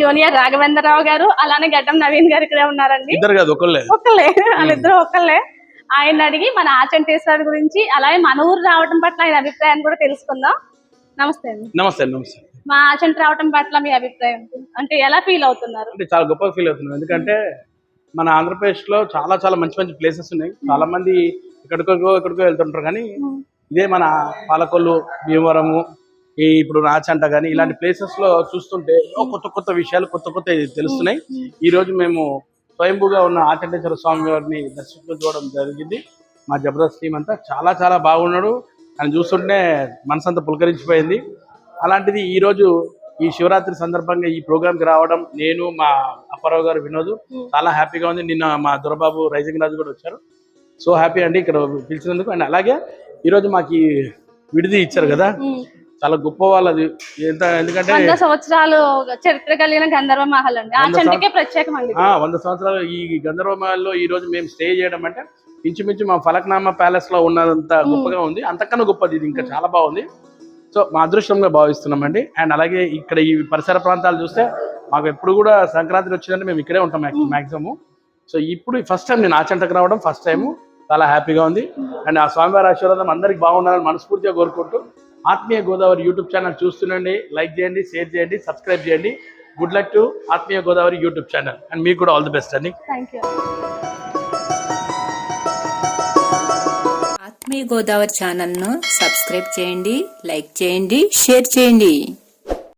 గారు రాఘవేంద్రరావు గారు అలానే గడ్డం నవీన్ గారు ఇక్కడే ఉన్నారండి. ఇద్దరు కాదు ఒకళ్ళే. ఒక్కలే వాళ్ళిద్దరు ఒక్కలే ఆయన అడిగి మన ఆచంటేశ్వరుడు గురించి అలాగే మన ఊరు రావటం పట్ల ఆయన అభిప్రాయాన్ని కూడా తెలుసుకుందాం. నమస్తే అండి. నమస్తే నమస్తే. మా ఆచంట రావటం పట్ల మీ అభిప్రాయం? అంటే ఎలా ఫీల్ అవుతున్నారు? అంటే చాలా గొప్పగా ఫీల్ అవుతున్నాం. ఎందుకంటే మన ఆంధ్రప్రదేశ్లో చాలా చాలా మంచి మంచి ప్లేసెస్ ఉన్నాయి. చాలా మంది ఎక్కడికో ఎక్కడికో వెళ్తుంటారు కానీ ఇదే మన పాలకొల్లు భీమవరము ఈ ఇప్పుడు నాచంట కానీ ఇలాంటి ప్లేసెస్లో చూస్తుంటే కొత్త కొత్త విషయాలు కొత్త కొత్త తెలుస్తున్నాయి. ఈ రోజు మేము స్వయంభూగా ఉన్న ఆచంటేశ్వర స్వామి వారిని దర్శించుకోవడం జరిగింది. మా జబర్దస్త్ టీం అంతా చాలా చాలా బాగున్నాడు. అని చూస్తుంటే మనసంతా పులకరించిపోయింది. అలాంటిది ఈ రోజు ఈ శివరాత్రి సందర్భంగా ఈ ప్రోగ్రామ్కి రావడం నేను మా అప్పారావు గారు వినోద్ చాలా హ్యాపీగా ఉంది. నిన్న మా దొరబాబు రైజింగ్ రాజు కూడా వచ్చారు. సో హ్యాపీ అండి ఇక్కడ పిలిచినందుకు. అండ్ అలాగే ఈరోజు మాకు విడిది ఇచ్చారు కదా. చాలా గొప్ప వాళ్ళది. ఎంత ఎందుకంటే వంద సంవత్సరాలు చరిత్ర కలిగిన గంధర్వ మహల్ అండి. ఆచంటకే ప్రత్యేకం అండి ఆ, వంద సంవత్సరాలు ఈ గంధర్వమహల్లో ఈ రోజు మేము స్టే చేయడం అంటే ఇంచుమించు మా ఫలక్నామా ప్యాలెస్లో ఉన్నంత గొప్పగా ఉంది. అంతకన్నా గొప్పది ఇది ఇంకా చాలా బాగుంది. సో మా అదృష్టంగా భావిస్తున్నామండి అండ్. అలాగే ఇక్కడ ఈ పరిసర ప్రాంతాలు చూస్తే మాకు ఎప్పుడు కూడా సంక్రాంతి వచ్చిందంటే మేము ఇక్కడే ఉంటాం మాక్సిమం సో ఇప్పుడు ఫస్ట్ టైం నేను ఆచంటకు రావడం ఫస్ట్ టైం చాలా హ్యాపీగా ఉంది. అండ్ ఆ స్వామివారి ఆశీర్వాదం అందరికి బాగుండాలని మనస్ఫూర్తిగా కోరుకుంటూ ఆత్మీయ గోదావరి యూట్యూబ్ ఛానల్ చూస్తుండండి లైక్ చేయండి షేర్ చేయండి సబ్స్క్రైబ్ చేయండి. Good luck to Aathmeeya Godavari YouTube channel. And మీకు కూడా ఆల్ ది బెస్ట్ అండి. థ్యాంక్ యూ ఆత్మీయ గోదావరి ఛానల్ను సబ్స్క్రైబ్ చేయండి లైక్ చేయండి షేర్ చేయండి.